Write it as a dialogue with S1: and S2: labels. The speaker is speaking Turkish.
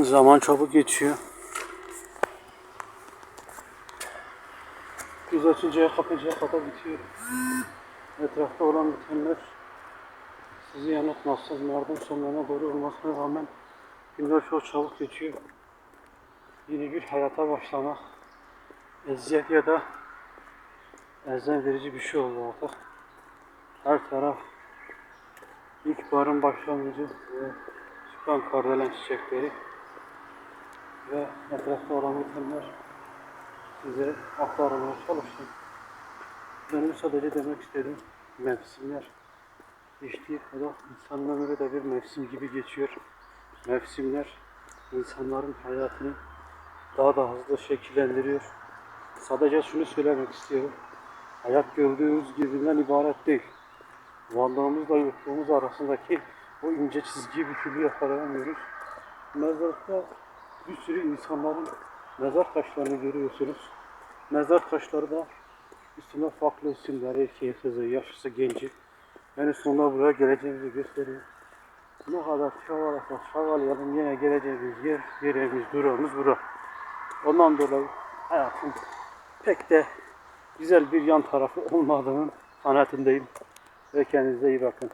S1: Zaman çabuk geçiyor. Biz açıncaya kapıncaya kadar bitiyor. Etrafta olan bitenler sizi yanıltmazsın. Yardım sonlarına doğru olmasına rağmen günler çok çabuk geçiyor. Yeni bir hayata başlamak eziyet ya da elzem verici bir şey oldu artık. Her taraf ilkbaharın başlangıcı ve çıkan kardelen çiçekleri ve etrafta olan bitenler size aktarmaya çalıştım. Benim sadece demek istediğim mevsimler geçtiği kadar insanın ömrü de bir mevsim gibi geçiyor. Mevsimler insanların hayatını daha da hızlı şekillendiriyor. Sadece şunu söylemek istiyorum. Hayat gördüğümüz gibinden ibaret değil. Varlığımızla yokluğumuz arasındaki o ince çizgiyi bir türlü yakalayamıyoruz. Mezarlıkta bir sürü insanların mezar taşlarını görüyorsunuz. Mezar taşları da üstüne farklı isimler, erkeği, kızı, yaşlısı, genci. Yani sonunda buraya geleceğimizi gösteriyor. Ne kadar çabalasa çabalayalım yine geleceğimiz yer, yerimiz, durağımız bura. Ondan dolayı hayatın pek de güzel bir yan tarafı olmadığının kanaatindeyim. Ve kendinize iyi bakın.